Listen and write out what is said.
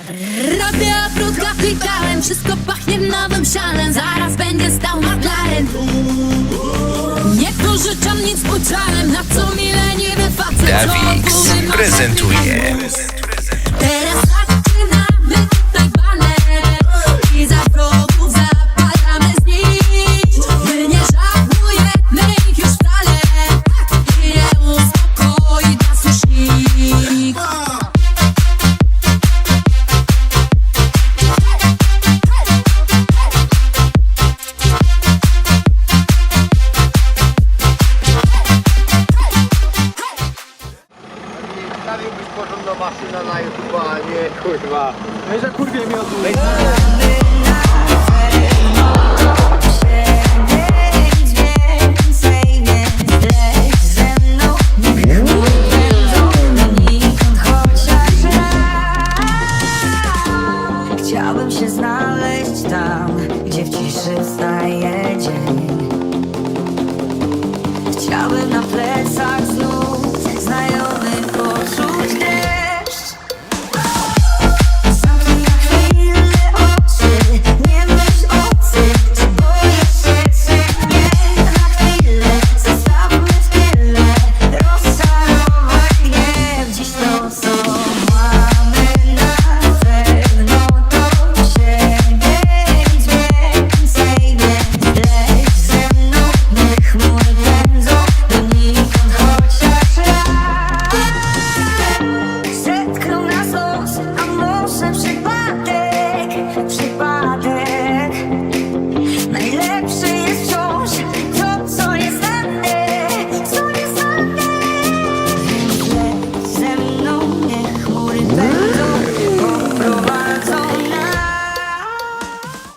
Robię obrót kapitałem, wszystko pachnie nowym sianem Zaraz będzie stał McLaren Niektórzy czam nic z udziałem Na co mile niby facet. Dawix prezentuje Stawiłbyś porządną maszynę na YouTube, a nie kurwa. No i że kurwie miodu. Chciałbym się znaleźć tam, gdzie w ciszy wstaje